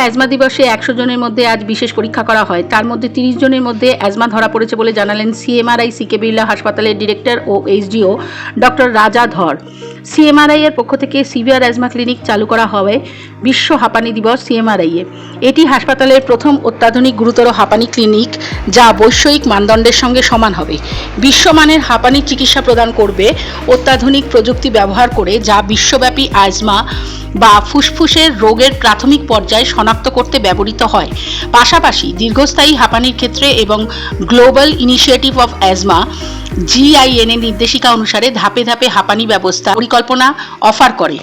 Asthma দিবসে একশো জনের মধ্যে আজ বিশেষ পরীক্ষা করা হয়। তার মধ্যে তিরিশ জনের মধ্যে অ্যাজমা ধরা পড়েছে বলে জানালেন সিএমআরআই, সিকে বিড়লা হাসপাতালের ডিরেক্টর ও এইচডিও ডক্টর রাজা ধর। সিএমআরআই এর পক্ষ থেকে সিভিয়ার অ্যাজমা ক্লিনিক চালু করা হবে বিশ্ব হাঁপানি দিবস সিএমআরআই এ। এটি হাসপাতালের প্রথম অত্যাধুনিক গুরুতর হাঁপানি ক্লিনিক, যা বৈষয়িক মানদণ্ডের সঙ্গে সমান হবে। বিশ্বমানের হাঁপানি চিকিৎসা প্রদান করবে অত্যাধুনিক প্রযুক্তি ব্যবহার করে, যা বিশ্বব্যাপী অ্যাজমা বা ফুসফুসের রোগের প্রাথমিক পর্যায়ে শনাক্ত করতে ব্যবহৃত হয়। পাশাপাশি দীর্ঘস্থায়ী হাঁপানির ক্ষেত্রে এবং global initiative of asthma GINA নির্দেশিকা অনুসারে ধাপে ধাপে হাঁপানি ব্যবস্থা পরিকল্পনা অফার করে।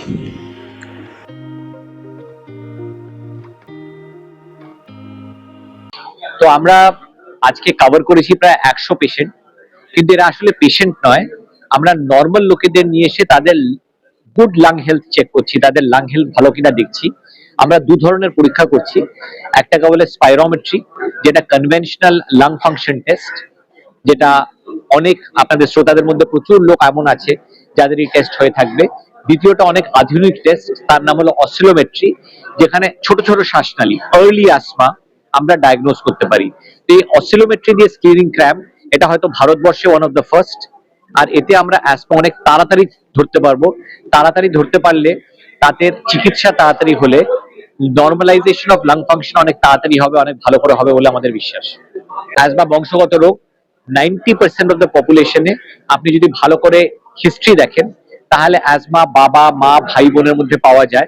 তো আমরা আজকে কভার করেছি প্রায় একশো পেশেন্ট কিন্তু এরা আসলে পেশেন্ট নয়। আমরা নর্মাল লোকেদের নিয়ে এসে তাদের গুড লাং হেলথ চেক করছি, তাদের লাং হেলথ ভালো কিনা দেখছি। আমরা দু ধরনের পরীক্ষা করছি। একটাকে বলে স্পাইরোমেট্রি যেটা কনভেনশনাল লাং ফাংশন টেস্ট যেটা অনেক আপনাদের শ্রোতাদের মধ্যে প্রচুর লোক এমন আছে যাদের এই টেস্ট হয়ে থাকবে। দ্বিতীয়টা অনেক আধুনিক টেস্ট তার নাম হলো অসিলোমেট্রি যেখানে ছোট ছোট শ্বাসনালী আর্লি আসমা আমরা ডায়াগনোজ করতে পারি। তো এই অসিলোমেট্রি দিয়ে স্ক্রিনিং ক্র্যাম এটা হয়তো ভারতবর্ষে ওয়ান অফ দ্য ফার্স্ট আর এতে আমরা অ্যাসমা অনেক তাড়াতাড়ি ধরতে পারব। তাড়াতাড়ি ধরতে পারলে তাদের চিকিৎসা তাড়াতাড়ি হলে নর্মালাইজেশন অফ লাং ফাংশন অনেক তাড়াতাড়ি হবে, অনেক ভালো করে হবে বলে আমাদের বিশ্বাস। অ্যাজমা বংশগত রোগ নাইনটি পার্সেন্ট অফ দ্য পপুলেশনে আপনি যদি ভালো করে হিস্ট্রি দেখেন, তাহলে অ্যাজমা বাবা, মা, ভাই বোনের মধ্যে পাওয়া যায়।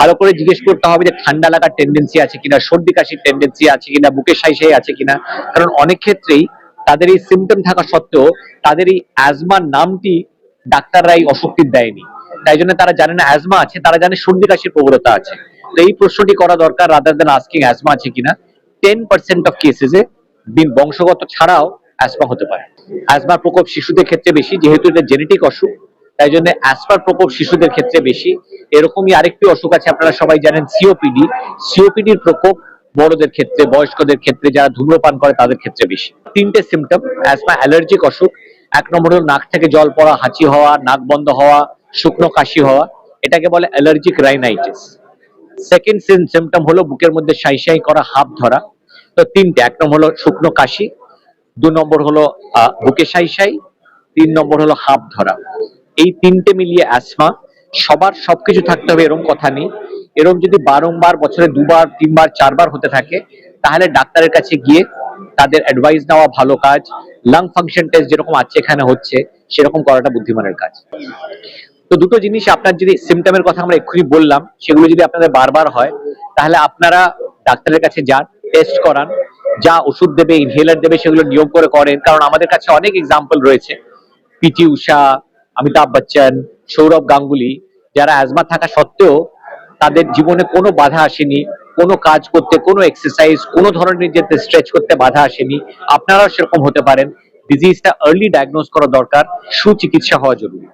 ভালো করে জিজ্ঞেস করতে হবে যে ঠান্ডা লাগার টেন্ডেন্সি আছে কিনা, সর্দি কাশির টেন্ডেন্সি আছে কিনা, বুকে সাই সাই আছে কিনা। কারণ অনেক ক্ষেত্রেই তাদের এই সিমটম থাকা সত্ত্বেও তাদের এই অ্যাজমার নামটি ডাক্তাররা এই অসুখটি দেয়নি। তাই জন্য তারা জানে না অ্যাজমা আছে, তারা জানে সর্দি কাশির প্রবণতা আছে। তো এই প্রশ্নটি করা দরকার রাদার দেন আস্কিং অ্যাজমা আছে কিনা। টেন পার্সেন্ট অফ কেসেসে বংশগত ছাড়াও অ্যাজমা হতে পারে। অ্যাজমার প্রকোপ শিশুদের ক্ষেত্রে বেশি, যেহেতু এটা জেনেটিক অসুখ তাই জন্য অ্যাসপার প্রকোপ শিশুদের ক্ষেত্রে বেশি। এরকমই আরেকটি অসুখ আছে, আপনারা সবাই জানেন সিওপিডি সিওপিডির প্রকোপ বড়দের ক্ষেত্রে, বয়স্কদের ক্ষেত্রে, যারা ধূম্রপান করে তাদের ক্ষেত্রে বেশি। তিনটে সিমটম অ্যাসমা অ্যালার্জিক অসুখ। এক নম্বর নাক থেকে জল পড়া, হাঁচি হওয়া, নাক বন্ধ হওয়া, শুকনো কাশি হওয়া, এটাকে বলে অ্যালার্জিক রাইনাইটিস সেকেন্ড সিমটম হলো বুকের মধ্যে সাই সাই করা হাফ ধরা। তো তিনটে, এক নম্বর হলো শুকনো কাশি, দু নম্বর হলো বুকে সাই সাই, তিন নম্বর হলো হাফ ধরা। এই তিনটে মিলিয়ে অ্যাসমা সবার সবকিছু থাকতে হবে এরকম কথা নেই। এরকম যদি বারংবার বছরে দুবার, তিনবার, চারবার হতে থাকে, তাহলে ডাক্তারের কাছে গিয়ে তাদের অ্যাডভাইস নেওয়া ভালো কাজ। লাং ফাংশন টেস্ট যেরকম আছে এখানে হচ্ছে, সেরকম করাটা বুদ্ধিমানের কাজ। তো দুটো জিনিস আপনার যদি সিমটমের কথা আমরা এক্ষুনি বললাম, সেগুলো যদি আপনাদের বারবার হয়, তাহলে আপনারা ডাক্তারের কাছে যান টেস্ট করান। যা ওষুধ দেবে ইনহেলার দেবে, সেগুলো নিয়ম করে করেন। কারণ আমাদের কাছে অনেক এক্সাম্পল রয়েছে। পিটি উষা অমিতাভ বচ্চন, সৌরভ গাঙ্গুলি, যারা অ্যাজমা থাকা সত্ত্বেও তাদের জীবনে কোনো বাধা আসেনি, কোনো কাজ করতে, কোনো এক্সারসাইজ কোনো ধরনের যেতে স্ট্রেচ করতে বাধা আসেনি। আপনারাও সেরকম হতে পারেন। ডিজিজটা আর্লি ডায়াগনোজ করা দরকার, সুচিকিৎসা হওয়া জরুরি।